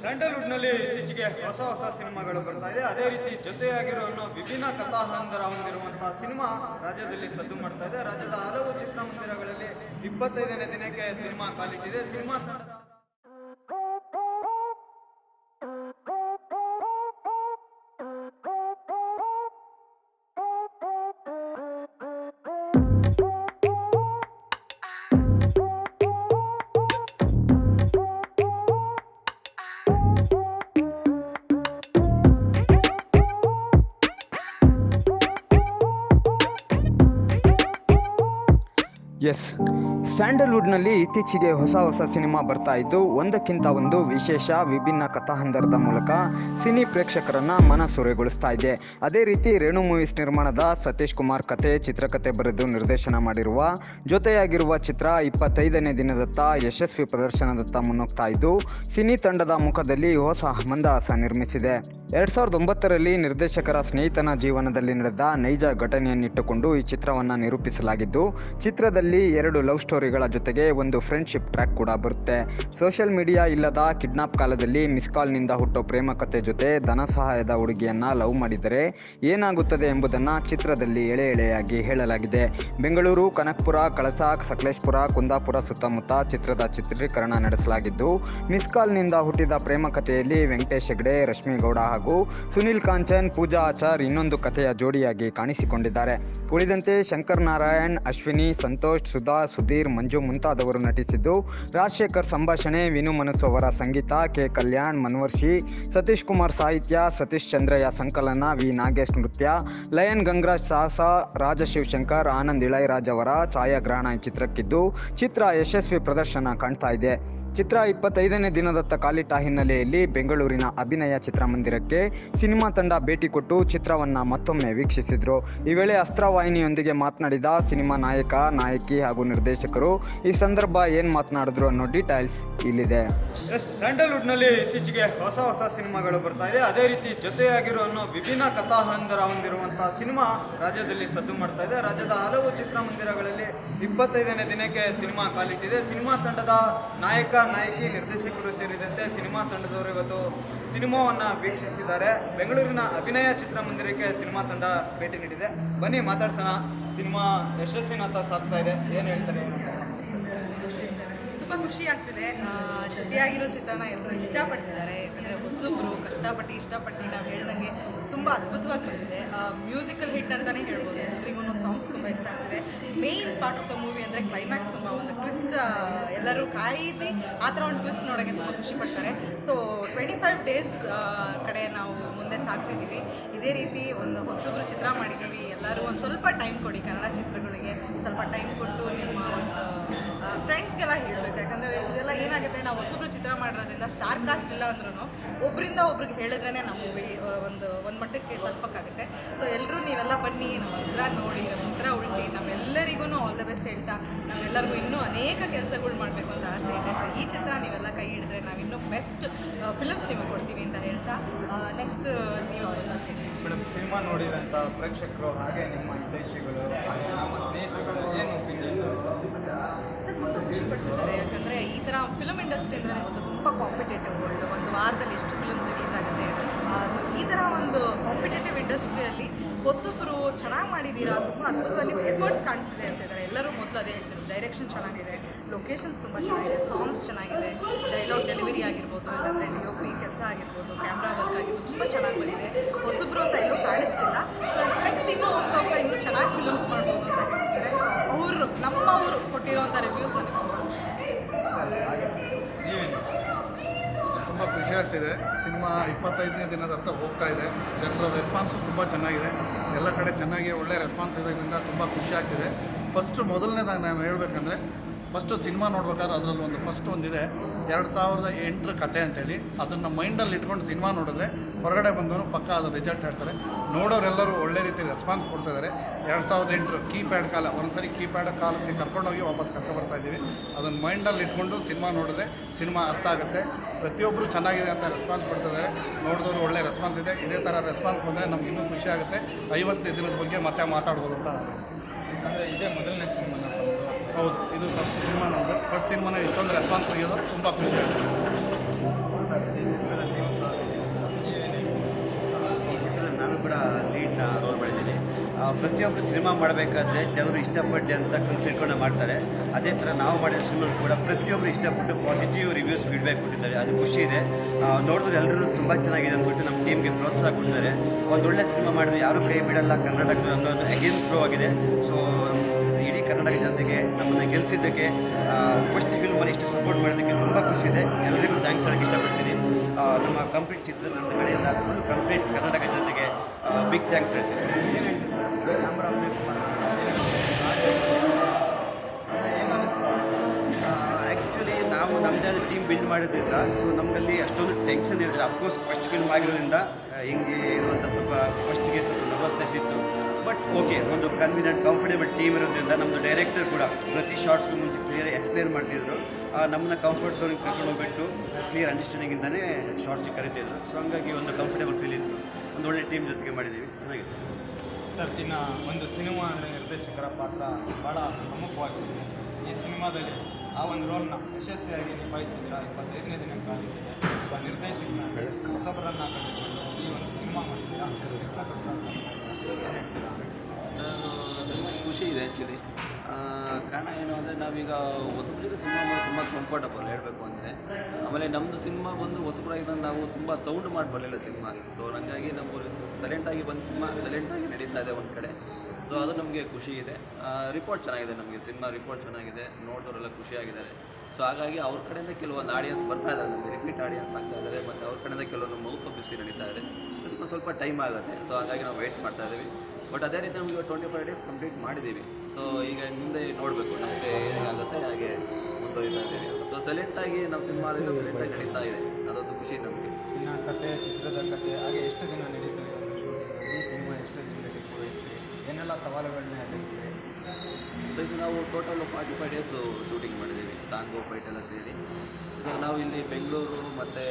ಸ್ಯಾಂಡಲ್ವುಡ್ನಲ್ಲಿ ಇತ್ತೀಚೆಗೆ ಹೊಸ ಹೊಸ ಸಿನಿಮಾಗಳು ಬರ್ತಾ ಇದೆ. ಅದೇ ರೀತಿ ಜೊತೆಯಾಗಿರೋ ಅನ್ನೋ ವಿಭಿನ್ನ ಕಥಾಹಂದರ ಹೊಂದಿರುವಂತಹ ಸಿನಿಮಾ ರಾಜ್ಯದಲ್ಲಿ ಸದ್ದು ಮಾಡ್ತಾ ಇದೆ. ರಾಜ್ಯದ ಹಲವು ಚಿತ್ರಮಂದಿರಗಳಲ್ಲಿ ಇಪ್ಪತ್ತೈದನೇ ದಿನಕ್ಕೆ ಸಿನಿಮಾ ಕಾಲಿಟ್ಟಿದೆ. ಸಿನಿಮಾ ತಂಡದ ಎಸ್ ಸ್ಯಾಂಡಲ್ವುಡ್ನಲ್ಲಿ ಇತ್ತೀಚೆಗೆ ಹೊಸ ಹೊಸ ಸಿನಿಮಾ ಬರ್ತಾ ಇದ್ದು, ಒಂದಕ್ಕಿಂತ ಒಂದು ವಿಶೇಷ ವಿಭಿನ್ನ ಕಥಾಹಂದರದ ಮೂಲಕ ಸಿನಿ ಪ್ರೇಕ್ಷಕರನ್ನ ಮನಸೂರೆಗೊಳಿಸ್ತಾ ಇದೆ. ಅದೇ ರೀತಿ ರೇಣು ಮೂವೀಸ್ ನಿರ್ಮಾಣದ ಸತೀಶ್ ಕುಮಾರ್ ಕತೆ ಚಿತ್ರಕಥೆ ಬರೆದು ನಿರ್ದೇಶನ ಮಾಡಿರುವ, ಜೊತೆಯಾಗಿರುವ ಚಿತ್ರ ಇಪ್ಪತ್ತೈದನೇ ದಿನದತ್ತ ಯಶಸ್ವಿ ಪ್ರದರ್ಶನದತ್ತ ಮುನ್ನುಗ್ತಾ ಇದ್ದು, ಸಿನಿ ತಂಡದ ಮುಖದಲ್ಲಿ ಹೊಸ ಮಂದಹಾಸ ನಿರ್ಮಿಸಿದೆ. ಎರಡ್ ಸಾವಿರದ ಒಂಬತ್ತರಲ್ಲಿ ನಿರ್ದೇಶಕರ ಸ್ನೇಹಿತನ ಜೀವನದಲ್ಲಿ ನಡೆದ ನೈಜ ಘಟನೆಯನ್ನಿಟ್ಟುಕೊಂಡು ಈ ಚಿತ್ರವನ್ನು ನಿರೂಪಿಸಲಾಗಿದ್ದು, ಚಿತ್ರದಲ್ಲಿ ಎರಡು ಲವ್ ಸ್ಟೋರಿಗಳ ಜೊತೆಗೆ ಒಂದು ಫ್ರೆಂಡ್ಶಿಪ್ ಟ್ರ್ಯಾಕ್ ಕೂಡ ಬರುತ್ತೆ. ಸೋಷಿಯಲ್ ಮೀಡಿಯಾ ಇಲ್ಲದ ಕಿಡ್ನಾಪ್ ಕಾಲದಲ್ಲಿ ಮಿಸ್ ಕಾಲ್ನಿಂದ ಹುಟ್ಟೋ ಪ್ರೇಮ ಕಥೆ ಜೊತೆ ಧನ ಸಹಾಯದ ಹುಡುಗಿಯನ್ನ ಲವ್ ಮಾಡಿದರೆ ಏನಾಗುತ್ತದೆ ಎಂಬುದನ್ನು ಚಿತ್ರದಲ್ಲಿ ಎಳೆ ಎಳೆಯಾಗಿ ಹೇಳಲಾಗಿದೆ. ಬೆಂಗಳೂರು, ಕನಕಪುರ, ಕಳಸ, ಸಕಲೇಶ್ಪುರ, ಕುಂದಾಪುರ ಸುತ್ತಮುತ್ತ ಚಿತ್ರದ ಚಿತ್ರೀಕರಣ ನಡೆಸಲಾಗಿದ್ದು ಮಿಸ್ ಕಾಲ್ನಿಂದ ಹುಟ್ಟಿದ ಪ್ರೇಮ ಕಥೆಯಲ್ಲಿ ವೆಂಕಟೇಶ್ ಹೆಗ್ಡೆ, ರಶ್ಮಿ ಗೌಡ ಹಾಗೂ ಸುನಿಲ್ ಕಾಂಚನ್, ಪೂಜಾ ಆಚಾರ್ ಇನ್ನೊಂದು ಕಥೆಯ ಜೋಡಿಯಾಗಿ ಕಾಣಿಸಿಕೊಂಡಿದ್ದಾರೆ. ಉಳಿದಂತೆ ಶಂಕರ್ ನಾರಾಯಣ್, ಅಶ್ವಿನಿ, ಸಂತೋಷ್ ಸುಧಾ ಸುಧೀರ್ ಮಂಜು ಮುಂತಾದವರು ನಟಿಸಿದ್ದು, ರಾಜಶೇಖರ್ ಸಂಭಾಷಣೆ, ವಿನು ಮನಸ್ಸು ಅವರ ಸಂಗೀತ, ಕೆ ಕಲ್ಯಾಣ್ ಮನ್ವರ್ಷಿ ಸತೀಶ್ ಕುಮಾರ್ ಸಾಹಿತ್ಯ, ಸತೀಶ್ ಚಂದ್ರಯ್ಯ ಸಂಕಲನ, ವಿ ನಾಗೇಶ್ ನೃತ್ಯ, ಲಯನ್ ಗಂಗರಾಜ್ ಸಾಹಸ ರಾಜ ಶಿವಶಂಕರ್ ಆನಂದ್ ಇಳಯರಾಜ್ ಅವರ ಛಾಯಾಗ್ರಹಣ ಈ ಚಿತ್ರಕ್ಕಿದ್ದು ಚಿತ್ರ ಯಶಸ್ವಿ ಪ್ರದರ್ಶನ ಕಾಣ್ತಾ ಇದೆ. ಚಿತ್ರ ಇಪ್ಪತ್ತೈದನೇ ದಿನದತ್ತ ಕಾಲಿಟ್ಟ ಹಿನ್ನೆಲೆಯಲ್ಲಿ ಬೆಂಗಳೂರಿನ ಅಭಿನಯ ಚಿತ್ರಮಂದಿರಕ್ಕೆ ಸಿನಿಮಾ ತಂಡ ಭೇಟಿ ಕೊಟ್ಟು ಚಿತ್ರವನ್ನ ಮತ್ತೊಮ್ಮೆ ವೀಕ್ಷಿಸಿದ್ರು. ಈ ವೇಳೆ ಅಸ್ತ್ರವಾಹಿನಿಯೊಂದಿಗೆ ಮಾತನಾಡಿದ ಸಿನಿಮಾ ನಾಯಕ, ನಾಯಕಿ ಹಾಗೂ ನಿರ್ದೇಶಕರು, ಈ ಸಂದರ್ಭ ಏನ್ ಮಾತನಾಡಿದ್ರು ಅನ್ನೋ ಡೀಟೈಲ್ಸ್ ಇಲ್ಲಿದೆ. ಎಸ್, ಸ್ಯಾಂಡಲ್ವುಡ್ನಲ್ಲಿ ಇತ್ತೀಚೆಗೆ ಹೊಸ ಹೊಸ ಸಿನಿಮಾಗಳು ಬರ್ತಾ ಇದೆ. ಅದೇ ರೀತಿ ಜೊತೆಯಾಗಿರೋ ಅನ್ನೋ ವಿಭಿನ್ನ ಕಥಾಹಂದರ ಹೊಂದಿರುವಂತಹ ಸಿನಿಮಾ ರಾಜ್ಯದಲ್ಲಿ ಸದ್ದು ಮಾಡ್ತಾ ಇದೆ. ರಾಜ್ಯದ ಹಲವು ಚಿತ್ರಮಂದಿರಗಳಲ್ಲಿ ಇಪ್ಪತ್ತೈದನೇ ದಿನಕ್ಕೆ ಸಿನಿಮಾ ಕಾಲಿಟ್ಟಿದೆ. ಸಿನಿಮಾ ತಂಡದ ನಾಯಕ ನಾಯಕಿ, ನಿರ್ದೇಶಕರು ಸೇರಿದಂತೆ ಸಿನಿಮಾ ತಂಡದವರು ಇವತ್ತು ಸಿನಿಮಾವನ್ನು ವೀಕ್ಷಿಸಿದ್ದಾರೆ. ಬೆಂಗಳೂರಿನ ಅಭಿನಯ ಚಿತ್ರಮಂದಿರಕ್ಕೆ ಸಿನಿಮಾ ತಂಡ ಭೇಟಿ ನೀಡಿದೆ. ಬನ್ನಿ, ಮಾತಾಡ್ಸೋಣ. ಸಿನಿಮಾ ಯಶಸ್ಸಿನತ್ತ ಸಾಗ್ತಾ ಇದೆ. ಏನು ಹೇಳ್ತಾರೆ? ತುಂಬ ಖುಷಿ ಆಗ್ತಿದೆ. ಜೊತೆಯಾಗಿರೋ ಚಿತ್ರನ ಎಲ್ಲರೂ ಇಷ್ಟಪಡ್ತಿದ್ದಾರೆ. ಯಾಕಂದರೆ ಹೊಸಬ್ರು ಕಷ್ಟಪಟ್ಟು ಇಷ್ಟಪಟ್ಟು ನಾವು ಹೇಳ್ದಂಗೆ ತುಂಬ ಅದ್ಭುತವಾಗಿ ಬಂದಿದೆ ಮ್ಯೂಸಿಕಲ್ ಹಿಟ್ ಅಂತಲೇ ಹೇಳ್ಬೋದು. ಎಲ್ರಿಗೂ ಸಾಂಗ್ಸ್ ತುಂಬ ಇಷ್ಟ ಆಗ್ತಿದೆ main part of the movie ಅಂದರೆ ಕ್ಲೈಮ್ಯಾಕ್ಸ್ ತುಂಬ ಒಂದು ಟ್ವಿಸ್ಟ್ ಎಲ್ಲರೂ ಕಾಯಿತಿ ಆ ಥರ ಒಂದು ಟ್ವಿಸ್ಟ್ ನೋಡೋಕ್ಕೆ ತುಂಬ ಖುಷಿ ಪಡ್ತಾರೆ. ಸೊ ಟ್ವೆಂಟಿ ಫೈವ್ ಡೇಸ್ ಕಡೆ ನಾವು ಮುಂದೆ ಸಾಕ್ತಿದ್ದೀವಿ ಇದೇ ರೀತಿ ಒಂದು ಹೊಸಬ್ರು ಚಿತ್ರ ಮಾಡಿದ್ದೀವಿ. ಎಲ್ಲರೂ ಒಂದು ಸ್ವಲ್ಪ ಟೈಮ್ ಕೊಡಿ ಕನ್ನಡ ಚಿತ್ರಗಳಿಗೆ. ಸ್ವಲ್ಪ ಟೈಮ್ ಕೊಟ್ಟು ನಿಮ್ಮ ಒಂದು ಫ್ರೆಂಡ್ಸ್ಗೆಲ್ಲ ಹೇಳಬೇಕು. ಯಾಕಂದರೆ ಇದೆಲ್ಲ ಏನಾಗುತ್ತೆ, ನಾವು ಹೊಸಬ್ರು ಚಿತ್ರ ಮಾಡಿರೋದ್ರಿಂದ ಸ್ಟಾರ್ ಕಾಸ್ಟ್ ಇಲ್ಲ ಅಂದ್ರೂ ಒಬ್ಬರಿಂದ ಒಬ್ರಿಗೆ ಹೇಳಿದ್ರೇ ನಮ್ಮ ಒಂದು ಒಂದು ಮಟ್ಟಕ್ಕೆ ತಲುಪಕ್ಕಾಗುತ್ತೆ. ಸೊ ಎಲ್ಲರೂ ನೀವೆಲ್ಲ ಬನ್ನಿ, ನಮ್ಮ ಚಿತ್ರ ನೋಡಿ, ನಮ್ಮ ಚಿತ್ರ ಉಳಿಸಿ, ನಮ್ಮೆಲ್ಲರಿಗೂ ಆಲ್ ದ ಬೆಸ್ಟ್ ಹೇಳ್ತಾ, ನಮ್ಮೆಲ್ಲರಿಗೂ ಇನ್ನೂ ಅನೇಕ ಕೆಲಸಗಳು ಮಾಡಬೇಕು ಅಂತ ಆಸೆ ಇದೆ. ಸೊ ಈ ಚಿತ್ರ ನೀವೆಲ್ಲ ಕೈ ಹಿಡಿದ್ರೆ ನಾವು ಇನ್ನೂ ಬೆಸ್ಟ್ ಫಿಲಮ್ಸ್ ನಿಮಗೆ ಕೊಡ್ತೀವಿ ಅಂತ ಹೇಳ್ತಾ ನೆಕ್ಸ್ಟ್ ನೀವು ಮೇಡಮ್, ಸಿನಿಮಾ ನೋಡಿದಂಥ ಪ್ರೇಕ್ಷಕರು ಹಾಗೆ ನಿಮ್ಮ ಉದ್ದೇಶಗಳು ಹಾಗೆ ನಮ್ಮ ಸ್ನೇಹಿತರುಗಳು ಏನು ಒಪಿನಿಯನ್ ತುಂಬ ಖುಷಿ ಪಡ್ತಿದ್ದಾರೆ ಯಾಕಂದರೆ ಈ ಥರ ಫಿಲಮ್ ಇಂಡಸ್ಟ್ರಿ ಅಂದರೆ ಇವತ್ತು ತುಂಬ ಕಾಂಪಿಟೇಟಿವ್ ವರ್ಲ್ಡ್ ಒಂದು ವಾರದಲ್ಲಿ ಎಷ್ಟು ಫಿಲಮ್ಸ್ ರಿಲೀಸ್ ಆಗುತ್ತೆ. ಸೊ ಈ ಥರ ಒಂದು ಕಾಂಪಿಟೇಟಿವ್ ಇಂಡಸ್ಟ್ರಿಯಲ್ಲಿ ಹೊಸಬ್ರು ಚೆನ್ನಾಗಿ ಮಾಡಿದ್ದೀರಾ ತುಂಬ ಅದ್ಭುತವಾಗಿ ನೀವು ಎಫರ್ಟ್ಸ್ ಕಾಣಿಸ್ತಿದೆ ಅಂತಿದ್ದಾರೆ ಎಲ್ಲರೂ ಮೊದಲು ಅದೇ ಹೇಳ್ತಾರೆ ಡೈರೆಕ್ಷನ್ ಚೆನ್ನಾಗಿದೆ. ಲೊಕೇಶನ್ಸ್ ತುಂಬ ಚೆನ್ನಾಗಿದೆ. ಸಾಂಗ್ಸ್ ಚೆನ್ನಾಗಿದೆ. ಡೈಲಾಗ್ ಡೆಲಿವರಿ ಆಗಿರ್ಬೋದು, ಇಲ್ಲಾಂದರೆ ಡಿ ಪಿ ಕೆಲಸ ಆಗಿರ್ಬೋದು ಕ್ಯಾಮ್ರಾ ವರ್ಕ್ ಆಗಿರ್ಬೋದು, ತುಂಬ ಚೆನ್ನಾಗಿ ಬಂದಿದೆ. ಹೊಸಬ್ರು ಅಂತ ಎಲ್ಲೂ ಕಾಣಿಸ್ತಿಲ್ಲ. ಸೊ ನೆಕ್ಸ್ಟ್ ಇನ್ನೂ ಹೋಗ್ತಾ ಹೋಗ್ತಾ ಇನ್ನೂ ಚೆನ್ನಾಗಿ ಫಿಲಮ್ಸ್ ಮಾಡ್ಬೋದು ಅಂತ ಹೇಳ್ತಾರೆ ಅವರು ನಮ್ಮವರು ನಮ್ಮ ರಿವ್ಯೂಸ್ ನನಗೆ. ತುಂಬ ಖುಷಿ ಆಗ್ತಿದೆ. ಸಿನಿಮಾ ಇಪ್ಪತ್ತೈದನೇ ದಿನದಂತ ಹೋಗ್ತಾ ಇದೆ. ಜನರ ರೆಸ್ಪಾನ್ಸು ತುಂಬ ಚೆನ್ನಾಗಿದೆ. ಎಲ್ಲ ಕಡೆ ಚೆನ್ನಾಗಿ ಒಳ್ಳೆ ರೆಸ್ಪಾನ್ಸ್ ಇರೋದ್ರಿಂದ ತುಂಬ ಖುಷಿ ಆಗ್ತಿದೆ. ಫಸ್ಟ್ ಮೊದಲನೇದಾಗಿ ನಾನು ಹೇಳ್ಬೇಕಂದ್ರೆ ಫಸ್ಟು ಸಿನಿಮಾ ನೋಡ್ಬೇಕಾದ್ರೆ ಅದರಲ್ಲಿ ಒಂದು ಫಸ್ಟ್ ಒಂದಿದೆ. ಎರಡು ಸಾವಿರದ ಎಂಟರ ಕತೆ ಅಂತೇಳಿ. ಅದನ್ನು ಮೈಂಡಲ್ಲಿ ಇಟ್ಕೊಂಡು ಸಿನಿಮಾ ನೋಡಿದ್ರೆ ಹೊರಗಡೆ ಬಂದವರು ಪಕ್ಕ ಅದು ರಿಸಲ್ಟ್ ಹೇಳ್ತಾರೆ. ನೋಡೋರೆಲ್ಲರೂ ಒಳ್ಳೆ ರೀತಿ ರೆಸ್ಪಾನ್ಸ್ ಕೊಡ್ತಿದ್ದಾರೆ ಎರಡು ಸಾವಿರದ ಎಂಟರು ಕೀಪ್ಯಾಡ್ ಕಾಲ, ಒಂದ್ಸರಿ ಕೀಪ್ಯಾಡ್ ಕಾಲಕ್ಕೆ ಕರ್ಕೊಂಡೋಗಿ ವಾಪಸ್ ಕರ್ಕೊಬರ್ತಾ ಇದ್ದೀವಿ. ಅದನ್ನು ಮೈಂಡಲ್ಲಿ ಇಟ್ಕೊಂಡು ಸಿನಿಮಾ ನೋಡಿದ್ರೆ ಸಿನಿಮಾ ಅರ್ಥ ಆಗುತ್ತೆ. ಪ್ರತಿಯೊಬ್ಬರು ಚೆನ್ನಾಗಿದೆ ಅಂತ ರೆಸ್ಪಾನ್ಸ್ ಕೊಡ್ತಿದ್ದಾರೆ ನೋಡಿದವರು ಒಳ್ಳೆ ರೆಸ್ಪಾನ್ಸ್ ಇದೆ. ಇದೇ ಥರ ರೆಸ್ಪಾನ್ಸ್ ಬಂದರೆ ನಮ್ಗೆ ಇನ್ನೂ ಖುಷಿ ಆಗುತ್ತೆ. ಐವತ್ತನೇ ದಿನದ ಬಗ್ಗೆ ಮತ್ತೆ ಮಾತಾಡ್ಬೋದು ಅಂತ. ಅಂದರೆ ಇದೇ ಮೊದಲನೇ ಸಿನಿಮಾನ ಹೌದು, ಇದು ಫಸ್ಟ್ ಸಿನಿಮಾ ನಮ್ಮದು ಫಸ್ಟ್ ಸಿನಿಮಾನ ಇಷ್ಟೊಂದು ರೆಸ್ಪಾನ್ಸ್ ಸಿಗೋದು ತುಂಬ ಖುಷಿ ಆಯಿತು. ಚಿತ್ರದಲ್ಲಿ ನಾನು ಕೂಡ ಮಾಡಿದ್ದೀನಿ. ಪ್ರತಿಯೊಬ್ಬರು ಸಿನಿಮಾ ಮಾಡಬೇಕಾದ್ರೆ ಜನರು ಇಷ್ಟಪಡಲಿ ಅಂತ ತಿಳ್ಕೊಂಡು ಮಾಡ್ತಾರೆ. ಅದೇ ಥರ ನಾವು ಮಾಡಿದ ಸಿನಿಮಾ ಕೂಡ ಪ್ರತಿಯೊಬ್ಬರು ಇಷ್ಟಪಟ್ಟು ಪಾಸಿಟಿವ್ ರಿವ್ಯೂಸ್ ಫೀಡ್ಬ್ಯಾಕ್ ಕೊಟ್ಟಿದ್ದಾರೆ. ಅದು ಖುಷಿ ಇದೆ. ನೋಡಿದ್ರೆ ಎಲ್ಲರೂ ತುಂಬ ಚೆನ್ನಾಗಿದೆ ಅಂದ್ಬಿಟ್ಟು ನಮ್ಮ ಟೀಮ್ಗೆ ಪ್ರೋತ್ಸಾಹ ಕೊಡ್ತಾರೆ ಒಂದೊಳ್ಳೆ ಸಿನಿಮಾ ಮಾಡಿದ್ರೆ ಯಾರೂ ಕೈ ಬಿಡಲ್ಲ ಕರ್ನಾಟಕದ ಅನ್ನೋದು ಅಗೇನ್ ಪ್ರೋ ಆಗಿದೆ. ಸೊ ಇಡೀ ಕರ್ನಾಟಕ ಜನತೆಗೆ, ನಮ್ಮನ್ನು ಗೆಲ್ಲಿಸಿದ್ದಕ್ಕೆ ಫಸ್ಟ್ ಫಿಲ್ಮಲ್ಲಿ ಇಷ್ಟು ಸಪೋರ್ಟ್ ಮಾಡೋದಕ್ಕೆ ತುಂಬ ಖುಷಿ ಇದೆ. ಎಲ್ಲರಿಗೂ ಥ್ಯಾಂಕ್ಸ್ ಹೇಳಕ್ಕೆ ಇಷ್ಟಪಡ್ತೀನಿ. ನಮ್ಮ ಕಂಪ್ಲೀಟ್ ಚಿತ್ರ ನಮ್ಮ ಕಡೆಯಿಂದ ಕಂಪ್ಲೀಟ್ ಕರ್ನಾಟಕ ಜನತೆಗೆ ಬಿಗ್ ಥ್ಯಾಂಕ್ಸ್ ಹೇಳ್ತೀನಿ. ಆ್ಯಕ್ಚುಲಿ ನಾವು ನಮ್ಮದೇ ಆದ ಟೀಮ್ ಬಿಲ್ಡ್ ಮಾಡಿದ್ರಿಂದ ಸೊ ನಮ್ಮಲ್ಲಿ ಅಷ್ಟೊಂದು ಟೆನ್ಷನ್ ಇರಲಿಲ್ಲ. ಅಫ್ಕೋರ್ಸ್ ಫಸ್ಟ್ ಫಿಲ್ಮ್ ಆಗಿರೋದ್ರಿಂದ ಹಿಂಗೆ ಇರುವಂಥ ಸ್ವಲ್ಪ ಫಸ್ಟ್ಗೆ ಸ್ವಲ್ಪ ನರ್ವಸ್ನೆಸ್ ಇತ್ತು. ಬಟ್ ಓಕೆ ಒಂದು ಕನ್ವಿನೆಂಟ್ ಕಂಫರ್ಟೇಬಲ್ ಟೀಮ್ ಇರೋದ್ರಿಂದ ನಮ್ಮದು ಡೈರೆಕ್ಟರ್ ಕೂಡ ಪ್ರತಿ ಶಾರ್ಟ್ಸ್ಗೂ ಮುಂಚೆ ಕ್ಲಿಯರ್ ಎಕ್ಸ್ಪ್ಲೇನ್ ಮಾಡ್ತಿದ್ರು. ನಮ್ಮನ್ನ ಕಂಫರ್ಟ್ ಝೋನಿಗೆ ಕರ್ಕೊಂಡು ಹೋಗ್ಬಿಟ್ಟು ಕ್ಲಿಯರ್ ಅಂಡರ್ಸ್ಟ್ಯಾಂಡಿಂಗಿಂದನೇ ಶಾರ್ಟ್ಸ್ಗೆ ಕರಿತಿದ್ರು ಸೊ ಹಂಗಾಗಿ ಒಂದು ಕಂಫರ್ಟೇಬಲ್ ಫೀಲ್ ಇತ್ತು. ಒಂದು ಒಳ್ಳೆ ಟೀಮ್ ಜೊತೆಗೆ ಮಾಡಿದ್ದೀವಿ ಚೆನ್ನಾಗಿತ್ತು. ಸರ್ ಇನ್ನು ಒಂದು ಸಿನಿಮಾ ಅಂದರೆ ನಿರ್ದೇಶಕರ ಪಾತ್ರ ಭಾಳ ಪ್ರಮುಖವಾಗಿದೆ. ಈ ಸಿನಿಮಾದಲ್ಲಿ ಆ ಒಂದು ರೋಲ್ನ ಯಶಸ್ವಿಯಾಗಿ ನಿಭಾಯಿಸಿದ್ರ? ಇಪ್ಪತ್ತೈದನೇ ದಿನ ಕಾಲಿದೆ ಸೊ ಆ ನಿರ್ದೇಶಕನ ಹೊಸಬರನ್ನು ಕಂಡುಕೊಂಡು ಈ ಒಂದು ಸಿನಿಮಾ ಮಾಡಿದ್ದೀರಾ? ತುಂಬ ಖುಷಿ ಇದೆ ಆ್ಯಕ್ಚುಲಿ ಕಾರಣ ಏನು ಅಂದರೆ ನಾವೀಗ ಹೊಸಬ್ರ ಜೊತೆ ಸಿನಿಮಾ ಮಾಡೋದು ತುಂಬ ಕಂಫರ್ಟಬಲ್ ಹೇಳಬೇಕು ಅಂದರೆ, ಆಮೇಲೆ ನಮ್ಮದು ಸಿನಿಮಾ ಬಂದು ಹೊಸಬ್ರಾಗಿದ್ದಾಗ ನಾವು ತುಂಬ ಸೌಂಡ್ ಮಾಡಿ ಬರಲಿಲ್ಲ ಸಿನಿಮಾ ಸೊ ಹಂಗಾಗಿ ನಾವು ಸೈಲೆಂಟಾಗಿ ಬಂದು ಸಿನಿಮಾ ಸೈಲೆಂಟಾಗಿ ನಡೀತಾ ಇದೆ ಒಂದು ಕಡೆ. ಸೊ ಅದು ನಮಗೆ ಖುಷಿ ಇದೆ. ರಿಪೋರ್ಟ್ ಚೆನ್ನಾಗಿದೆ ನಮಗೆ ಸಿನಿಮಾ ರಿಪೋರ್ಟ್ ಚೆನ್ನಾಗಿದೆ, ನೋಡಿದವರೆಲ್ಲ ಖುಷಿಯಾಗಿದ್ದಾರೆ. ಸೊ ಹಾಗಾಗಿ ಅವ್ರ ಕಡೆಯಿಂದ ಕೆಲವೊಂದು ಆಡಿಯನ್ಸ್ ಬರ್ತಾ ಇದ್ದಾರೆ. ನಮಗೆ ರಿಪೀಟ್ ಆಡಿಯನ್ಸ್ ಆಗ್ತಾ ಇದ್ದಾರೆ. ಮತ್ತು ಅವ್ರ ಕಡೆಯಿಂದ ಕೆಲವೊಂದು ಮೌತ್ ಪಬ್ಲಿಸಿಟಿ ನಡೀತಾ ಇದೆ. ಅದಕ್ಕೆ ಸ್ವಲ್ಪ ಟೈಮ್ ಆಗುತ್ತೆ. ಸೊ ಹಾಗಾಗಿ ನಾವು ವೆಯ್ಟ್ ಮಾಡ್ತಾ ಇದ್ದೀವಿ. ಬಟ್ ಅದೇ ರೀತಿ ನಮಗೆ ಟ್ವೆಂಟಿ ಫೈವ್ ಡೇಸ್ ಕಂಪ್ಲೀಟ್ ಮಾಡಿದ್ದೀವಿ. ಸೊ ಈಗ ಮುಂದೆ ನೋಡಬೇಕು ನಮಗೆ ಏನಾಗುತ್ತೆ ಹಾಗೆ ಮುಂದುವರಿತಾ ಇದ್ದೀವಿ. ಸೊ ಸೆಲೆಕ್ಟಾಗಿ ನಾವು ಸಿನಿಮಾದಿಂದ ಸೆಲೆಕ್ಟಾಗಿ ನಡೀತಾ ಇದೆ. ಅದೊಂದು ಖುಷಿ ನಮಗೆ. ಕತೆ, ಚಿತ್ರದ ಕತೆ, ಹಾಗೆ ಎಷ್ಟು ದಿನ ನಡೀತದೆ. ಈ ಸಿನಿಮಾ ಎಷ್ಟು ದಿನ ಏನೆಲ್ಲ ಸವಾಲುಗಳನ್ನ ಎದುರಿಸ್ತೀರಿ ಸೊ ಇದು ನಾವು total forty five days shooting ಮಾಡಿದ್ದೀವಿ. ಸಾಂಗು ಫೈಟ್ ಎಲ್ಲ ಸೇರಿ. ಸೊ ನಾವು ಇಲ್ಲಿ ಬೆಂಗಳೂರು ಮತ್ತು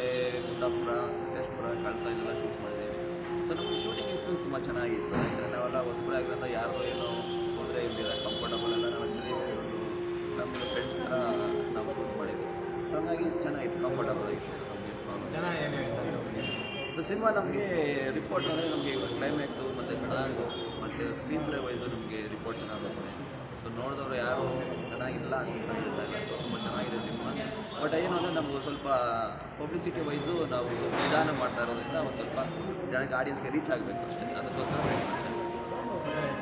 ಕುಂದಾಪುರ ಸಕಲೇಶ್ಪುರ ಕಳಸ ಇಲ್ಲೆಲ್ಲ ಶೂಟ್ ಮಾಡಿದ್ದೀವಿ. ಸೊ ನಮಗೆ ಶೂಟಿಂಗ್ ಎಕ್ಸ್ಪೀರಿಯನ್ಸ್ ತುಂಬ ಚೆನ್ನಾಗಿತ್ತು. ಯಾಕಂದರೆ ನಾವೆಲ್ಲ ಹೊಸಬರಾಗಿರೋದ್ರಿಂದ ಯಾರೋ ಏನೋ ತೊಂದರೆ ಇದ್ದಿಲ್ಲ ಕಂಫರ್ಟಬಲ್ ಎಲ್ಲ ನಾವು ಆ್ಯಕ್ಚುಲಿ ನಮ್ಮ ಫ್ರೆಂಡ್ಸ್ ಥರ ನಾವು ಶೂಟ್ ಮಾಡಿದ್ವಿ. ಸೊ ಹಂಗಾಗಿ ಚೆನ್ನಾಗಿತ್ತು ಕಂಫರ್ಟಬಲ್ ಆಗಿತ್ತು. ಸೊ ನಮಗೆ ಪ್ರಾಬ್ಲಮ್ ಸೊ ಸಿನಿಮಾ ನಮಗೆ ರಿಪೋರ್ಟ್ ಅಂದರೆ ನಮಗೆ ಕ್ಲೈಮ್ಯಾಕ್ಸು ಮತ್ತು ಸಾಂಗು ಮತ್ತು ಸ್ಕ್ರೀನ್ ಪ್ಲೇ ವೈಸು ನಮಗೆ ರಿಪೋರ್ಟ್ ಚೆನ್ನಾಗಿ ಬರ್ತಿದೆ. ಸೊ ನೋಡಿದವರು ಯಾರು ಚೆನ್ನಾಗಿಲ್ಲ ಅಂತ ಹೇಳ್ತಾ ಇಲ್ಲ ಸೊ ತುಂಬ ಚೆನ್ನಾಗಿದೆ ಸಿನಿಮಾ. ಬಟ್ ಏನು ಅಂದರೆ ನಮಗೂ ಸ್ವಲ್ಪ ಪಬ್ಲಿಸಿಟಿ ವೈಸು ನಾವು ಸ್ವಲ್ಪ ನಿಧಾನ ಮಾಡ್ತಾ ಇರೋದ್ರಿಂದ ಒಂದು ಸ್ವಲ್ಪ ಜನಕ್ಕೆ ಆಡಿಯನ್ಸ್ಗೆ ರೀಚ್ ಆಗಬೇಕು ಅಷ್ಟೇ. ಅದಕ್ಕೋಸ್ಕರ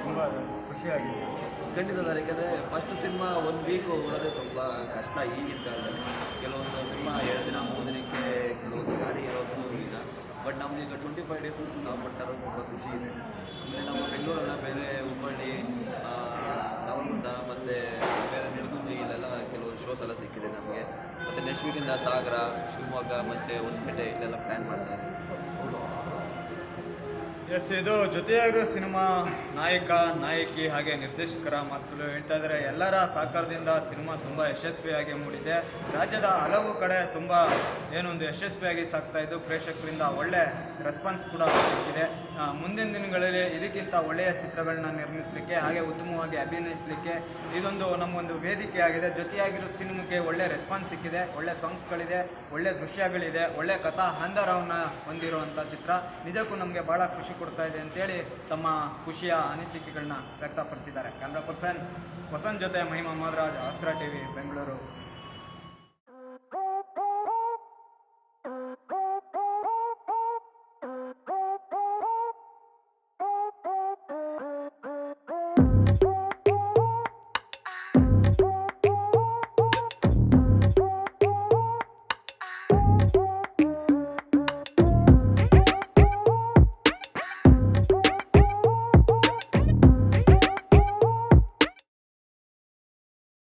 ತುಂಬ ಖುಷಿಯಾಗಿದೆ. ಖಂಡಿತ ಸರ್ ಯಾಕಂದರೆ ಫಸ್ಟ್ ಸಿನಿಮಾ ಒಂದು ವೀಕ್ ಓಡೋದೇ ತುಂಬ ಕಷ್ಟ ಈಗಿನ ಕಾಲದಲ್ಲಿ. ಕೆಲವೊಂದು ಸಿನಿಮಾ ಎರಡು ದಿನ ಮೂರು ದಿನಕ್ಕೆ ಕೆಲವೊಂದು ಗಾಡಿ ಇರೋದು ಈಗ ಬಟ್ ನಮ್ದು ಈಗ ಟ್ವೆಂಟಿ ಫೈವ್ ಡೇಸ್ ನಾವು ಇರೋದು ತುಂಬ ಖುಷಿ ಇದೆ. ಆಮೇಲೆ ನಮ್ಮ ಬೆಂಗಳೂರಲ್ಲ ಬೇರೆ ಹುಬ್ಬಳ್ಳಿ ಆ, ನವಲಗುಂದ ಮತ್ತು ಬೇರೆ ನಿಡಗುಂಜಿ ಇಲ್ಲೆಲ್ಲ ಕೆಲವು ಶೋಸ್ ಎಲ್ಲ ಸಿಕ್ಕಿದೆ ನಮಗೆ. ಮತ್ತು ನೆಕ್ಸ್ಟ್ ವೀಕಿಂದ ಸಾಗರ ಶಿವಮೊಗ್ಗ ಮತ್ತು ಹೊಸಪೇಟೆ ಇಲ್ಲೆಲ್ಲ ಪ್ಲ್ಯಾನ್ ಮಾಡ್ತಾ ಇದ್ದೀವಿ. ಎಸ್, ಇದು ಜೊತೆಯಾಗಿರೋ ಸಿನಿಮಾ ನಾಯಕ, ನಾಯಕಿ ಹಾಗೆ ನಿರ್ದೇಶಕರ ಮಾತುಗಳು ಹೇಳ್ತಾ ಇದ್ದಾರೆ. ಎಲ್ಲರ ಸಹಕಾರದಿಂದ ಸಿನಿಮಾ ತುಂಬ ಯಶಸ್ವಿಯಾಗಿ ಮೂಡಿದೆ. ರಾಜ್ಯದ ಹಲವು ಕಡೆ ತುಂಬ ಏನೊಂದು ಯಶಸ್ವಿಯಾಗಿ ಸಾಗ್ತಾ ಇದ್ದು, ಪ್ರೇಕ್ಷಕರಿಂದ ಒಳ್ಳೆ ರೆಸ್ಪಾನ್ಸ್ ಕೂಡ ಸಿಕ್ಕಿದೆ ಮುಂದಿನ ದಿನಗಳಲ್ಲಿ ಇದಕ್ಕಿಂತ ಒಳ್ಳೆಯ ಚಿತ್ರಗಳನ್ನ ನಿರ್ಮಿಸಲಿಕ್ಕೆ, ಹಾಗೆ ಉತ್ತಮವಾಗಿ ಅಭಿನಯಿಸಲಿಕ್ಕೆ ಇದೊಂದು ನಮ್ಮೊಂದು ವೇದಿಕೆ ಆಗಿದೆ ಜೊತೆಯಾಗಿರೋ ಸಿನಿಮಾಕ್ಕೆ ಒಳ್ಳೆ ರೆಸ್ಪಾನ್ಸ್ ಸಿಕ್ಕಿದೆ, ಒಳ್ಳೆ ಸಾಂಗ್ಸ್ಗಳಿದೆ ಒಳ್ಳೆ ದೃಶ್ಯಗಳಿದೆ, ಒಳ್ಳೆ ಕಥಾ ಹಂದರವನ್ನು ಹೊಂದಿರುವಂಥ ಚಿತ್ರ. ನಿಜಕ್ಕೂ ನಮಗೆ ಭಾಳ ಖುಷಿ ಕೊಡ್ತಾ ಇದೆ ಅಂತೇಳಿ ತಮ್ಮ ಖುಷಿಯ ಅನಿಸಿಕೆಗಳನ್ನ ವ್ಯಕ್ತಪಡಿಸಿದ್ದಾರೆ. ಕ್ಯಾಮ್ರಾ ಪರ್ಸನ್ ವಸಂತ್ ಜೊತೆ ಮಹಿಮಾ ಮಾದ್ರಾಜ್ ಅಸ್ತ್ರ ಟಿವಿ ಬೆಂಗಳೂರು.